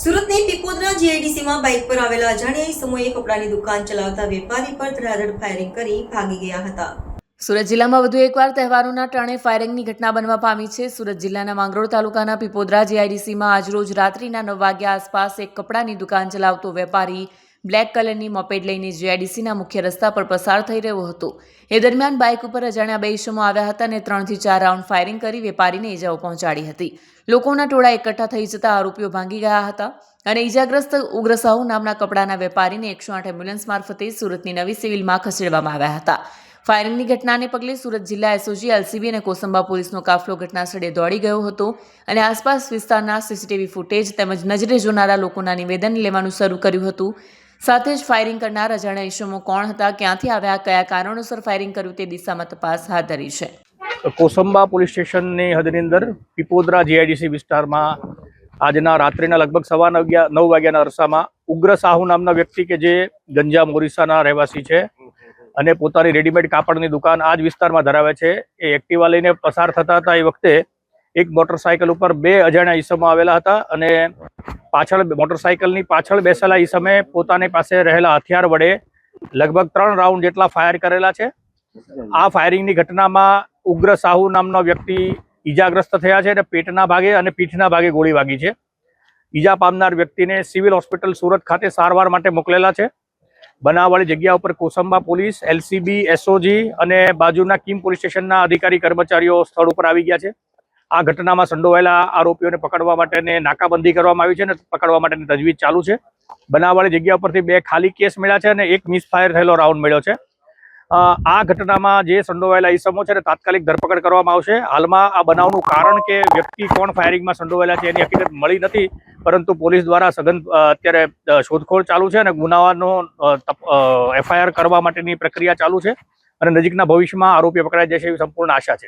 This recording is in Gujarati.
સુરતની પીપોદરા જીઆઈડીસીમાં બાઇક પર આવેલા અજાણ્યા સમૂહે કપડાની દુકાન ચલાવતા વેપારી પર ધડાધડ ફાયરિંગ કરી ભાગી ગયા હતા. સુરત જિલ્લામાં વધુ એકવાર તહેવારોના ટાણે ફાયરિંગની ઘટના બનવા પામી છે. સુરત જિલ્લાના માંગરોળ તાલુકાના પીપોદરા જીઆઈડીસીમાં આજરોજ રાત્રિના નવ વાગ્યા આસપાસ એક કપડાની દુકાન ચલાવતો વેપારી બ્લેક કલરની મોપેડ લઈને જીઆઈડીસીના મુખ્ય રસ્તા પર પસાર થઈ રહ્યો હતો. એ દરમિયાન બાઇક ઉપર અજાણ્યા બે ઈસમો આવ્યા હતા અને ત્રણથી ચાર રાઉન્ડ ફાયરિંગ કરી વેપારીને ઈજાઓ પહોંચાડી હતી. લોકોના ટોળા એકઠા થઈ જતા આરોપીઓ ભાંગી ગયા હતા અને ઈજાગ્રસ્ત ઉગ્ર સાહુ નામના કપડાના વેપારીને એકસો આઠ એમ્બ્યુલન્સ મારફતે સુરતની નવી સિવિલમાં ખસેડવામાં આવ્યા હતા. ફાયરિંગની ઘટનાને પગલે સુરત જિલ્લા એસઓજી, એલસીબી અને કોસંબા પોલીસનો કાફલો ઘટનાસ્થળે દોડી ગયો હતો અને આસપાસ વિસ્તારના સીસીટીવી ફૂટેજ તેમજ નજરે જોનારા લોકોના નિવેદન લેવાનું શરૂ કર્યું હતું. સાથે જ ફાયરિંગ કરનાર અજાણ્યા ઇસમો કોણ હતા, ક્યાંથી આવ્યા, કયા કારણોસર ફાયરિંગ કર્યું તે દિશામાં તપાસ હાથ ધરી છે. કોસંબા પોલીસ સ્ટેશનની હદની અંદર પીપોદરા જીઆઈડીસી વિસ્તારમાં આજના રાત્રિના લગભગ સવા નવ નવ વાગ્યાના અરસામાં ઉગ્ર સાહુ નામના વ્યક્તિ કે જે ગંજા મોરિસાના રહેવાસી છે અને પોતાની રેડીમેડ કાપડની દુકાન આ જ વિસ્તારમાં ધરાવે છે, એ એક્ટિવા લઈને પસાર થતા હતા એ વખતે એક મોટરસાયકલ ઉપર બે અજાણ્યા ઈસમો આવેલા હતા અને પાછળ મોટરસાઇકલની પાછળ બેસેલા એ સમયે પોતાની પાસે રહેલા હથિયાર વડે લગભગ ત્રણ રાઉન્ડ જેટલા ફાયર કરેલા છે. આ ફાયરિંગની ઘટનામાં ઉગ્ર સાહુ નામનો વ્યક્તિ ઈજાગ્રસ્ત થયા છે અને પેટના ભાગે અને પીઠના ભાગે ગોળી વાગી છે. ઈજા પામનાર વ્યક્તિને સિવિલ હોસ્પિટલ સુરત ખાતે સારવાર માટે મોકલેલા છે. બનાવવાળી જગ્યા ઉપર કોસંબા પોલીસ, એલસીબી, એસઓજી અને બાજુના કિમ પોલીસ સ્ટેશનના અધિકારી કર્મચારીઓ સ્થળ ઉપર આવી ગયા છે. આ ઘટનામાં સંડોવાયેલા આરોપીઓને પકડવા માટેને નાકાબંધી કરવામાં આવી છે અને પકડવા માટેની તજવીજ ચાલુ છે. બનાવવાળી જગ્યા ઉપરથી બે ખાલી કેસ મળ્યા છે અને એક મિસફાયર થયેલો રાઉન્ડ મળ્યો છે. આ ઘટનામાં જે સંડોવાયેલા ઈસમો છે તાત્કાલિક ધરપકડ કરવામાં આવશે. હાલમાં આ બનાવનું કારણ કે વ્યક્તિ કોણ ફાયરિંગમાં સંડોવાયેલા છે એની હકીકત મળી નથી, પરંતુ પોલીસ દ્વારા સઘન અત્યારે શોધખોળ ચાલુ છે અને ગુનાનો એફઆઈઆર કરવા માટેની પ્રક્રિયા ચાલુ છે અને નજીકના ભવિષ્યમાં આરોપી પકડાઈ જશે એવી સંપૂર્ણ આશા છે.